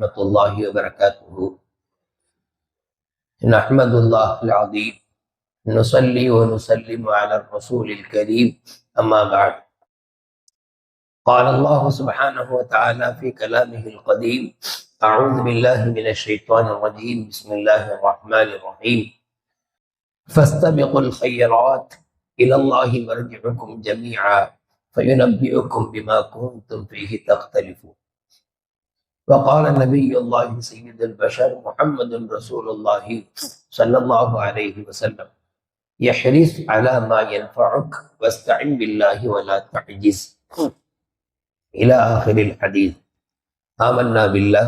ورحمة الله وبركاته. نحمد الله العظيم. نصلي ونسلم على الرسول الكريم. أما بعد. قال الله سبحانه وتعالى في كلامه القديم أعوذ بالله من الشيطان الرجيم. بسم الله الرحمن الرحيم. فاستبقوا الخيرات إلى الله مرجعكم جميعا. فينبئكم بما كنتم فيه تختلفون. فقال نبي الله سيد البشر محمد رسول الله صلى الله عليه وسلم يحرص على ما ينفعك واستعن بالله ولا تعجز. إلى آخر الحديث آمنا بالله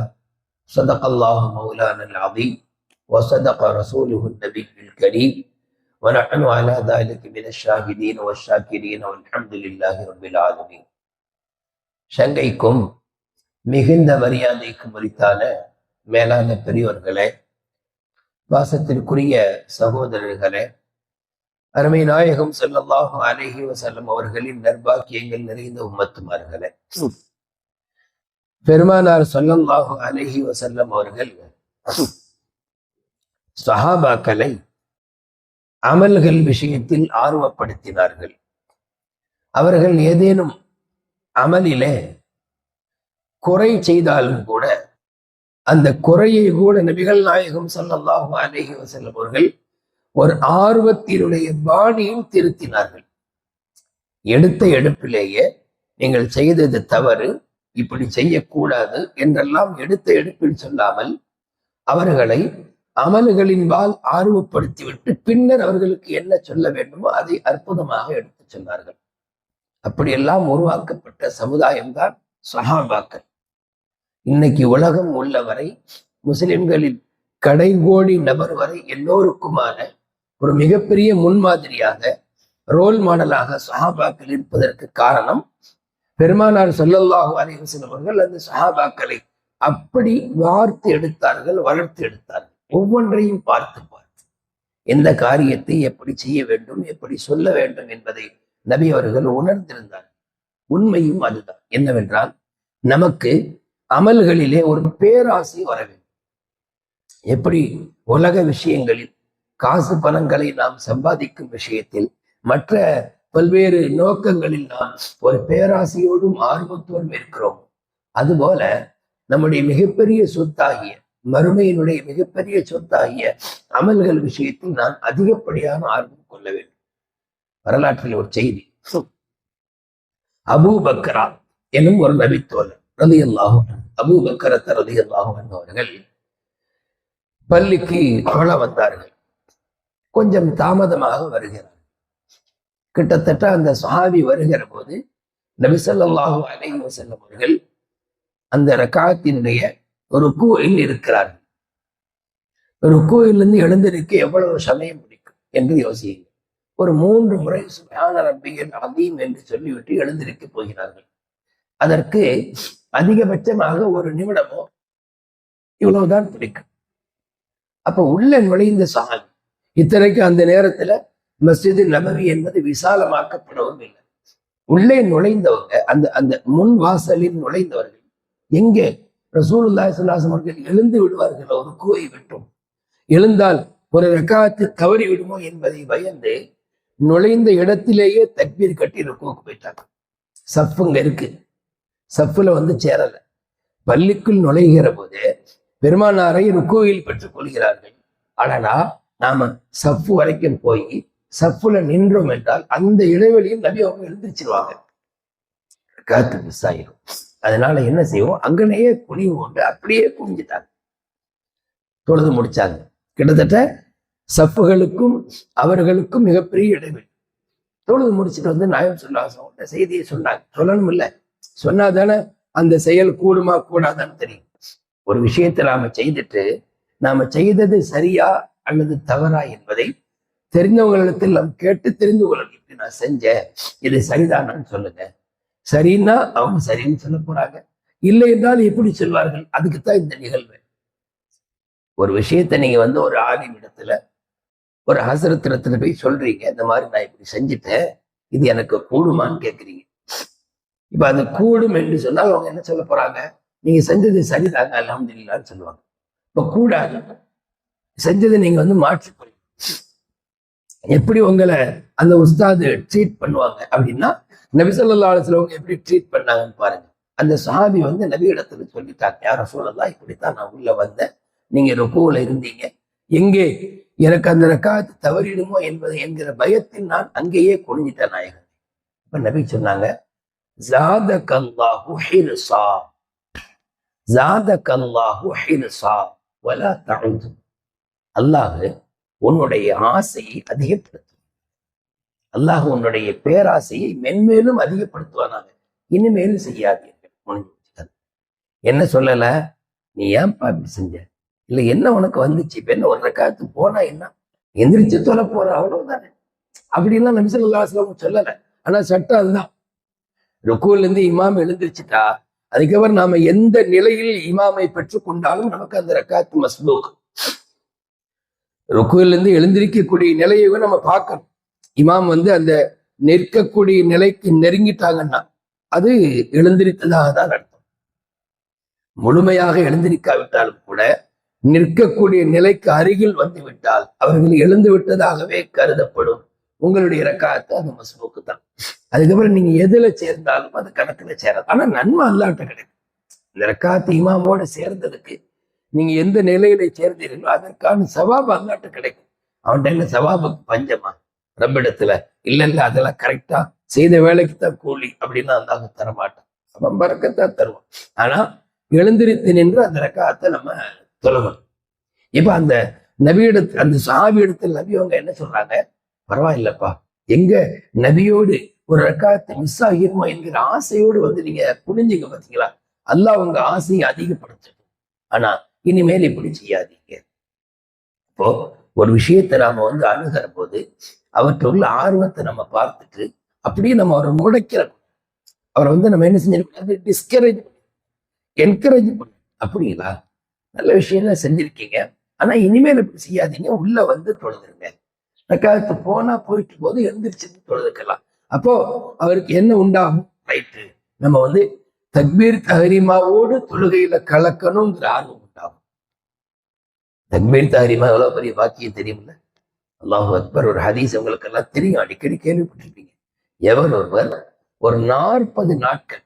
صدق الله مولانا العظيم وصدق رسوله النبي الكريم ونحن على ذلك من الشاهدين والشاكرين والحمد لله رب العالمين. شنقيكم மிகுந்த மரியாதைக்கு முறித்தான மேலான பெரியவர்களே வாசத்திற்குரிய சகோதரர்களே அருமை நாயகம் ஸல்லல்லாஹு அலைஹி வசல்லம் அவர்களின் நர்பாக்கியங்கள் நிறைந்த உம்மத்துமார்களே. பெருமானார் ஸல்லல்லாஹு அலைஹி வசல்லம் அவர்கள் சஹாபாக்களை அமல்கள் விஷயத்தில் ஆர்வப்படுத்தினார்கள். அவர்கள் ஏதேனும் அமலிலே குறை செய்தாலும் கூட அந்த குறையை கூட நபிகள் நாயகம் ஸல்லல்லாஹு அலைஹி வசல்லம் அவர்கள் ஒரு ஆர்வத்தினுடைய பாணியில் திருத்தினார்கள். எடுத்த எடுப்பிலேயே நீங்கள் செய்தது தவறு இப்படி செய்யக்கூடாது என்றெல்லாம் எடுத்த எடுப்பில் சொல்லாமல் அவர்களை அமல்களின்பால் ஆர்வப்படுத்திவிட்டு பின்னர் அவர்களுக்கு என்ன சொல்ல வேண்டுமோ அதை அற்புதமாக எடுத்து சொன்னார்கள். அப்படியெல்லாம் உருவாக்கப்பட்ட சமுதாயம்தான் சஹாபாக்கள். இன்னைக்கு உலகம் உள்ளவரை முஸ்லிம்களில் கடைகோடி நபர் வரை எல்லோருக்குமான ஒரு மிகப்பெரிய முன்மாதிரியாக ரோல் மாடலாக சஹாபாக்கள் இருப்பதற்கு காரணம் பெருமானார் சொல்லல்லாஹு அலைவசன் அவர்கள் அந்த சஹாபாக்களை அப்படி வார்த்து எடுத்தார்கள் வளர்த்து எடுத்தார்கள். ஒவ்வொன்றையும் பார்த்து பார்த்து. எந்த காரியத்தை எப்படி செய்ய வேண்டும் எப்படி சொல்ல வேண்டும் என்பதை நபி அவர்கள் உணர்ந்திருந்தார் உண்மையும் அதுதான். என்னவென்றால் நமக்கு அமல்களிலே ஒரு பேராசை வர வேண்டும். எப்படி? உலக விஷயங்களில் காசு பணங்களை நாம் சம்பாதிக்கும் விஷயத்தில் மற்ற பல்வேறு நோக்கங்களில் நாம் ஒரு பேராசையோடும் ஆர்வத்தோடும் இருக்கிறோம். அதுபோல நம்முடைய மிகப்பெரிய சொத்தாகிய மறுமையினுடைய மிகப்பெரிய சொத்தாகிய அமல்கள் விஷயத்தில் நான் அதிகப்படியான ஆர்வம் கொள்ள வேண்டும். வரலாற்றில் ஒரு செய்தி. அபூ பக்ரா எனும் ஒரு நபித்தோழர். ரதி அல்லாஹும் அபூ பக்கரத்த ரதி அல்லாஹும் பள்ளிக்கு கொள்ள வந்தார்கள். கொஞ்சம் தாமதமாக வருகிறார். கிட்டத்தட்ட அந்த சுஹாபி வருகிற போது நபிசல்லாஹு அலைஹி வஸல்லம் அவர்கள் அந்த ரக்காத்தினுடைய ஒரு கூயில் இருக்கிறார்கள். ஒரு கூயிலிருந்து எழுந்திருக்க எவ்வளவு சமயம் பிடிக்கும் என்று யோசியுங்கள். ஒரு மூன்று முறை சுயான ரப்பியல் அதீம் என்று சொல்லிவிட்டு எழுந்திருக்க போகிறார்கள். அதற்கு அதிகபட்சமாக ஒரு நிமிடமோ இவ்வளவுதான் பிடிக்கும். அப்ப உள்ள நுழைந்த சாமி இத்தனைக்கு அந்த நேரத்துல மஸ்ஜிது நபவி என்பது விசாலமாக்கப்படவும் இல்லை. உள்ளே நுழைந்தவங்க அந்த அந்த முன் வாசலில் நுழைந்தவர்கள் எங்கே? ரசூலுல்லாஹி அவர்கள் எழுந்து விடுவார்கள்? ஒரு கூவை விட்டும். எழுந்தால் ஒரு ரக்காத்து தவறி விடுமோ என்பதை பயந்து நுழைந்த இடத்திலேயே தக்பீர் கட்டி ருக்குவுக்கு போயிட்டாங்க. சப்புங்க இருக்கு. சஃப்பில் வந்து சேரலை. பள்ளிக்குள் நுழைகிற போது பெருமானாரை ருக்குவில் பெற்றுக் கொள்கிறார்கள். ஆனா நாம சஃப்பு வரைக்கும் போய் சஃப்புல நின்றோம் என்றால் அந்த இடைவெளியில் நபி அவங்க எழுந்திரிச்சிருவாங்க. காத்து மிஸ் ஆயிரும் அதனால என்ன செய்வோம்? அங்கனையே குனிவு கொண்டு அப்படியே குனிஞ்சிட்டாங்க. தொழுது முடிச்சாங்க. கிட்டத்தட்ட சப்புகளுக்கும் அவர்களுக்கும் மிகப்பெரிய இடைவெளி. தொழுது முடிச்சுட்டு வந்து நாயம் சொல்லாசம் செய்தியை சொன்னாங்க. சொல்லணும் இல்லை சொன்னா தானே அந்த செயல் கூடுமா கூடாதான்னு தெரியும். ஒரு விஷயத்தை நாம செய்துட்டு நாம செய்தது சரியா அல்லது தவறா என்பதை தெரிந்தவங்களிடத்தில் நாம் கேட்டு தெரிந்து கொள்ளணும் நான் செஞ்சேன் இது சரிதானான்னு சொல்லுங்க. சரின்னா அவங்க சரின்னு சொல்ல போறாங்க. இல்லை என்றால் எப்படி சொல்வார்கள்? அதுக்குத்தான் இந்த நிகழ்வு. ஒரு விஷயத்தை நீங்க வந்து ஒரு ஆலிம் இடத்துல ஒரு ஹசரத்திரத்துல போய் சொல்றீங்க இந்த மாதிரி நான் இப்படி செஞ்சுட்டேன் இது எனக்கு கூடுமான்னு கேட்குறீங்க இப்ப அது கூடும் என்று சொன்னால் அவங்க என்ன சொல்ல போறாங்க? நீங்க செஞ்சது சரிதாங்க அலமதுல்லான்னு சொல்லுவாங்க. இப்ப கூடாது. செஞ்சதை நீங்க வந்து மாற்றி எப்படி உங்களை அந்த உஸ்தாது ட்ரீட் பண்ணுவாங்க அப்படின்னா நபி ஸல்லல்லாஹு எப்படி ட்ரீட் பண்ணாங்கன்னு பாருங்க. அந்த சாமி வந்து நபி இடத்துல சொல்லிட்டாங்க யார சொல்லலாம் இப்படித்தான் நான் உள்ள வந்தேன். நீங்க ருக்குவுல இருந்தீங்க. எங்கே எனக்கு அந்த ரக்காத்து தவறிடுமோ என்பது என்கிற பயத்தில் நான் அங்கேயே குனிஞ்சிட்டேன் நாயகன். இப்ப நபி சொன்னாங்க ஜாதகல்லாஹு ஹிர்சா ஜாதகல்லாஹு ஹிர்சா வலா தஉது அல்லாஹ் உன்னுடைய ஆசையை அதிகப்படுத்தும் அல்லாஹ் உன்னுடைய பேராசையை மென்மேலும் அதிகப்படுத்துவானாங்க இனிமேலும் செய்யாதீர்கள். முடிஞ்சு என்ன சொல்லல? நீ ஏன்பா இப்படி செஞ்ச? இல்ல என்ன உனக்கு வந்துச்சு? இப்ப என்ன ஒரு ரக்காத்து போனா என்ன? எந்திரிச்சு தொலை போற அவ்வளவுதானே? அப்படின்லாம் நபி சொல்லலை சொல்லல. ஆனா சட்டம் அதுதான். ருக்குல இமாம் எழுந்திருச்சுட்டா அதுக்கப்புறம் நாம எந்த நிலையில் இமாமை பெற்றுக்கொண்டாலும் நமக்கு அந்த ரக்காத்து மஸ்லூக். ருக்குல இருந்து எழுந்திருக்கக்கூடிய நிலையை நம்ம பார்க்கணும். இமாம் வந்து அந்த நிற்கக்கூடிய நிலைக்கு நெருங்கிட்டாங்கன்னா அது எழுந்திருத்ததாக தான் அர்த்தம். முழுமையாக எழுந்திருக்காவிட்டாலும் கூட நிற்கக்கூடிய நிலைக்கு அருகில் வந்து விட்டால் அவர்கள் எழுந்து விட்டதாகவே கருதப்படும். உங்களுடைய ரக்காத்து அந்த மஸ்பூக்கு தான். அதுக்கப்புறம் நீங்க எதுல சேர்ந்தாலும் அது கணக்குல சேராது. ஆனா நன்மை அல்லாட்ட கிடைக்கும். இந்த ரக்காத்து இமாமோட சேர்ந்ததுக்கு நீங்க எந்த நிலையில சேர்ந்தீர்களோ அதற்கான சவாபு அல்லாட்ட கிடைக்கும். அவன்கிட்ட என்ன சவாபுக்கு பஞ்சமா? ரப்பிடத்துல. இல்ல இல்ல அதெல்லாம் கரெக்டா செய்த வேலைக்கு தான் கூலி அப்படின்னு அந்த தரமாட்டான். அவன் பறக்கத்தான் தருவான். ஆனா எழுந்திருத்து நின்று அந்த ரக்காத்தை நம்ம தொழணும் இப்ப அந்த நபியிடத்து அந்த சாபி இடத்துல நபி அவங்க என்ன சொல்றாங்க? பரவாயில்லப்பா. எங்க நபியோடு ஒரு ரக்காத்தை மிஸ் ஆகிருமோ என்கிற ஆசையோடு வந்து நீங்க புரிஞ்சுங்க பாத்தீங்களா? அல்லாஹ் உங்க ஆசையை அதிகப்படுத்தும். ஆனா இனிமேல் இப்படி செய்யாதீங்க. இப்போ ஒரு விஷயத்தை நாம வந்து அணுகிற போது அவற்றுள்ள ஆர்வத்தை நம்ம பார்த்துட்டு அப்படியே நம்ம அவரை முடைக்கிறோம் அவரை வந்து நம்ம என்ன செஞ்சிருக்கோம் டிஸ்கரேஜ் என்கரேஜ் பண்ண அப்படிங்களா? நல்ல விஷயம் செஞ்சிருக்கீங்க. ஆனா இனிமேல் இப்படி செய்யாதீங்க. உள்ள வந்து தொழுதுருங்க. ரக்காத்து போனா போயிட்டு போது எழுந்திரிச்சு தொழுதுக்கலாம். அப்போ அவருக்கு என்ன உண்டாகும்? ரைட்டு நம்ம வந்து தக்பீர் தஹரிமாவோடு தொழுகையில கலக்கணுங்கிற ஆர்வம் உண்டாகும். தக்பீர் தஹரிமா எவ்வளவு பெரிய பாக்கியம் தெரியும்ல அல்லாஹு அக்பர் ஒரு ஹதீஸ் உங்களுக்கு எல்லாம் தெரியும். அடிக்கடி கேள்விப்பட்டிருப்பீங்க. எவர் ஒருவர் ஒரு நாற்பது நாட்கள்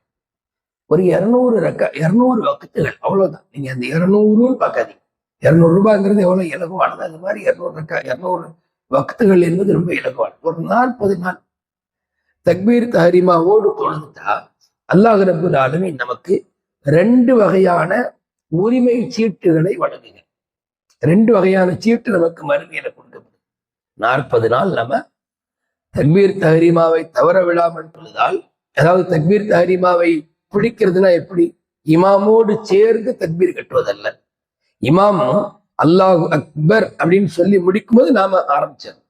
ஒரு இருநூறு ரக்க இருநூறு வக்கத்துகள் அவ்வளவுதான். நீங்க அந்த இரநூறுன்னு பார்க்காதீங்க. இருநூறு ரூபாய்ங்கிறது எவ்வளவு இலகுவானது? அந்த மாதிரி இருநூறு ரக்க இருநூறு வக்துகள் என்பது ரொம்ப இலகுவான் ஒரு நாற்பது நாள் தக்பீர் தஹரிமாவோடு தொழுதுட்டா அல்லாஹ் ரபுல் ஆலமி நமக்கு ரெண்டு வகையான உரிமை சீட்டுகளை வழங்குங்க ரெண்டு வகையான சீட்டு நமக்கு மறுமையில கொடுக்கப்படும் நாற்பது நாள் நம்ம தக்பீர் தஹரிமாவை தவற விடாமல் தொழுதால் அதாவது தக்பீர் தஹரிமாவை பிடிக்கிறதுனா எப்படி? இமாமோடு சேர்ந்து தக்பீர் கட்டுவதல்ல. இமாமும் அல்லாஹ் அக்பர் அப்படின்னு சொல்லி முடிக்கும் போது நாம ஆரம்பிச்சோம்.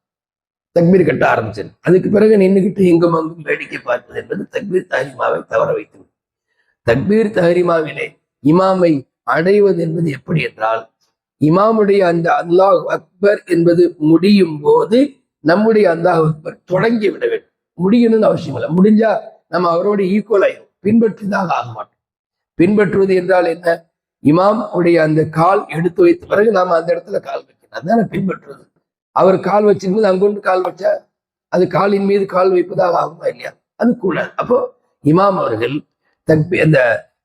தக்பீர் கட்ட ஆரம்பிச்சது அதுக்கு பிறகு நின்றுகிட்டு இங்கும் அங்கும் வேடிக்கை பார்ப்பது என்பது தக்பீர் தஹரிமாவை தவற வைத்து தக்பீர் தஹரிமாவிலே இமாமை அடைவது என்பது எப்படி என்றால் இமாமுடைய அந்த அல்லாஹ் அக்பர் என்பது முடியும் போது நம்முடைய அல்லாஹ் அக்பர் தொடங்கி விட வேண்டும். முடியணும்னு அவசியம் இல்லை. முடிஞ்சா நம்ம அவரோட ஈக்குவல் ஆயிரும். பின்பற்றிதாக ஆக மாட்டோம். பின்பற்றுவது என்றால் என்ன? இமாம் உடைய அந்த கால் எடுத்து வைத்த பிறகு நாம அந்த இடத்துல கால் வைக்கணும். அதுதான் பின்பற்றுறது. அவர் கால் வச்சிருக்கும்போது அங்கொண்டு கால் வச்சா அது காலின் மீது கால் வைப்பதாக ஆகுமா இல்லையா? அது கூடாது. அப்போ இமாம் அவர்கள் தன் அந்த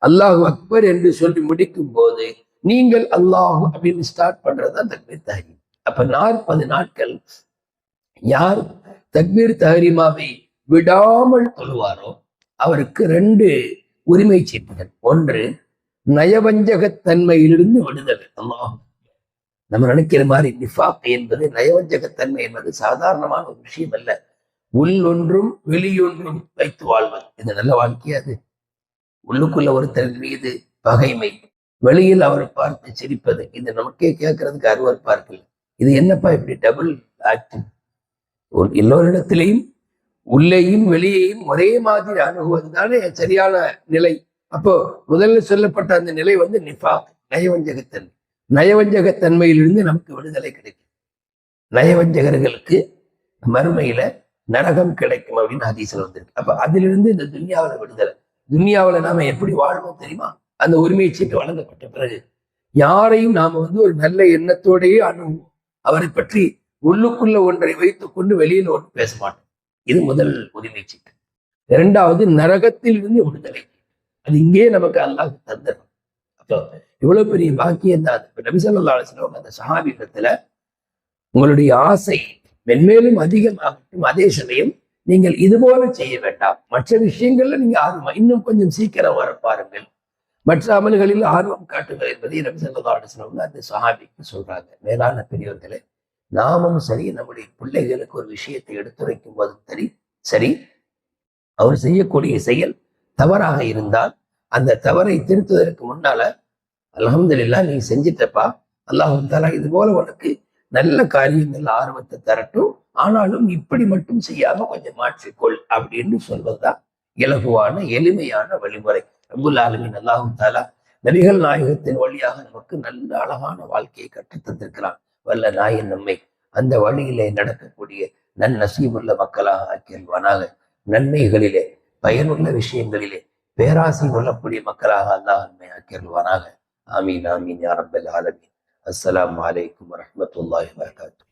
அல்லாஹு அக்பர் என்று சொல்லி முடிக்கும் போது நீங்கள் அல்லாஹு அப்படின்னு ஸ்டார்ட் பண்றதுதான் தக்பீர் தஹரீம். அப்ப நாற்பது நாட்கள் யார் தக்பீர் தஹரீமாவை விடாமல் தொழுவாரோ அவருக்கு ரெண்டு உரிமை சீட்டுகள் ஒன்று நயவஞ்சகத்தன்மையிலிருந்து விடுதலை. அல்லாஹ். நம்ம நினைக்கிற மாதிரி நிஃபாக் என்பது நயவஞ்சகத்தன்மை என்பது சாதாரணமான ஒரு விஷயம் அல்ல. உள் ஒன்றும் வெளியொன்றும் வைத்து வாழ்வது. இது நல்ல வாழ்க்கை அது? உள்ளுக்குள்ள ஒருத்தர் மீது பகைமை வெளியில் அவரை பார்த்து சிரிப்பது. இது நமக்கே கேட்கறதுக்கு அருவருப்பா இருக்குல்ல. இது என்னப்பா இப்படி டபுள் ஆக்டிங் எல்லோரிடத்திலையும் உள்ளேயும் வெளியேயும் ஒரே மாதிரி அணுகுவது தானே சரியான நிலை. அப்போ முதல்ல சொல்லப்பட்ட அந்த நிலை வந்து நிஃபாக் நயவஞ்சகத்தன்மை. நயவஞ்சகத்தன்மையிலிருந்து நமக்கு விடுதலை கிடைக்கும். நயவஞ்சகர்களுக்கு மறுமையில நரகம் கிடைக்கும் அப்படின்னு ஹதீஸ்ல வந்திருக்கு. அப்ப அதிலிருந்து இந்த துன்யாவில விடுதலை. துன்யாவில நாம எப்படி வாழ்வோம் தெரியுமா? அந்த உரிமை சீட்டு வழங்கப்பட்ட பிறகு யாரையும் நாம வந்து ஒரு நல்ல எண்ணத்தோடையே அணுகுவோம். அவரை பற்றி உள்ளுக்குள்ள ஒன்றை வைத்துக் கொண்டு வெளியில ஒன்று பேச மாட்டோம். இது முதல் உரிமை சீட்டு. இரண்டாவது நரகத்தில் இருந்து விடுதலை. அது இங்கே நமக்கு அல்லாஹ் தந்துடும் அப்போ இவ்வளவு பெரிய பாக்கியம் தான். இப்ப நபிசல்லா அலிஸ்லாம் அந்த சஹாபிடத்துல உங்களுடைய ஆசை மென்மேலும் அதிகமாகட்டும் அதே சமயம் நீங்கள் இது போல செய்ய வேண்டாம். மற்ற விஷயங்கள்ல நீங்க ஆர்வம் இன்னும் கொஞ்சம் சீக்கிரம் வர பாருங்கள். மற்ற அமல்களில் ஆர்வம் காட்டுங்கள் என்பதை நபி ஸல்லல்லாஹு அந்த சஹாபிக்கு சொல்றாங்க. மேலான பெரியவர்களே நாமும் சரி நம்முடைய பிள்ளைகளுக்கு ஒரு விஷயத்தை எடுத்துரைக்கும் போதும் சரி சரி அவர் செய்யக்கூடிய செயல் தவறாக இருந்தால் அந்த தவறை திருத்துவதற்கு முன்னால அலமதுல்லா நீ செஞ்சிட்டப்பா. அல்லாஹும் தாலா இது போல உனக்கு நல்ல காரியங்கள் ஆர்வத்தை தரட்டும். ஆனாலும் இப்படி மட்டும் செய்யாம கொஞ்சம் மாற்றிக்கொள் அப்படின்னு சொல்வதுதான் இலகுவான எளிமையான வழிமுறை. அபுல் ஆலமின் அல்லாஹும் தாலா நபிகள் நாயகத்தின் வழியாக நமக்கு நல்ல அழகான வாழ்க்கையை கற்றுத்தந்திருக்கிறான் வல்ல நாயன் நம்மை அந்த வழியிலே நடக்கக்கூடிய நன் நசீபுள்ள மக்களாக ஆக்கியல்வானாக நன்மைகளிலே பயனுள்ள விஷயங்களிலே பேராசை கொள்ளக்கூடிய மக்களாக அல்லாஹ் நம்மை ஆக்கியல்வானாக ஆமீன் ஆமீன் யாரம்பல் ஆலமீன். அஸ்ஸலாமு வலைக்கம் வரமத்துல்லாஹி வரகாத்து